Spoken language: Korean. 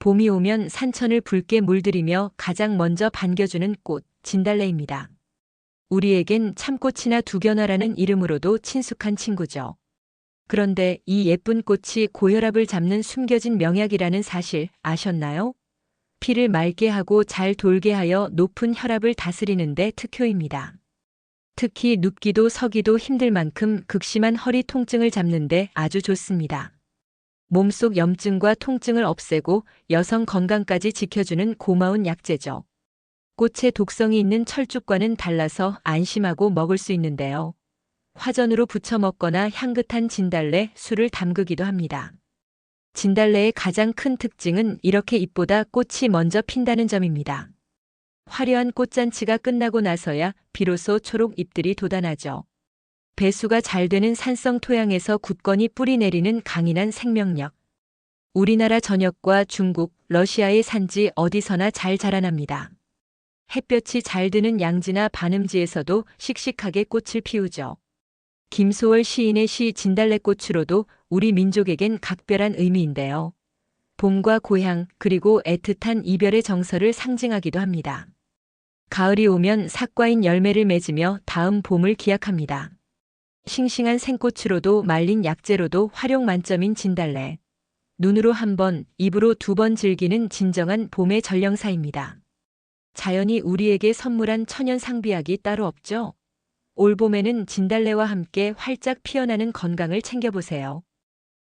봄이 오면 산천을 붉게 물들이며 가장 먼저 반겨주는 꽃, 진달래입니다. 우리에겐 참꽃이나 두견화라는 이름으로도 친숙한 친구죠. 그런데 이 예쁜 꽃이 고혈압을 잡는 숨겨진 명약이라는 사실 아셨나요? 피를 맑게 하고 잘 돌게 하여 높은 혈압을 다스리는데 특효입니다. 특히 눕기도 서기도 힘들 만큼 극심한 허리 통증을 잡는데 아주 좋습니다. 몸속 염증과 통증을 없애고 여성 건강까지 지켜주는 고마운 약재죠. 꽃의 독성이 있는 철쭉과는 달라서 안심하고 먹을 수 있는데요. 화전으로 부쳐 먹거나 향긋한 진달래, 술을 담그기도 합니다. 진달래의 가장 큰 특징은 이렇게 잎보다 꽃이 먼저 핀다는 점입니다. 화려한 꽃잔치가 끝나고 나서야 비로소 초록 잎들이 돋아나죠. 배수가 잘 되는 산성 토양에서 굳건히 뿌리 내리는 강인한 생명력. 우리나라 전역과 중국, 러시아의 산지 어디서나 잘 자라납니다. 햇볕이 잘 드는 양지나 반음지에서도 씩씩하게 꽃을 피우죠. 김소월 시인의 시 진달래꽃으로도 우리 민족에겐 각별한 의미인데요. 봄과 고향 그리고 애틋한 이별의 정서를 상징하기도 합니다. 가을이 오면 삭과인 열매를 맺으며 다음 봄을 기약합니다. 싱싱한 생꽃으로도 말린 약재로도 활용 만점인 진달래. 눈으로 한 번, 입으로 두 번 즐기는 진정한 봄의 전령사입니다. 자연이 우리에게 선물한 천연 상비약이 따로 없죠? 올 봄에는 진달래와 함께 활짝 피어나는 건강을 챙겨보세요.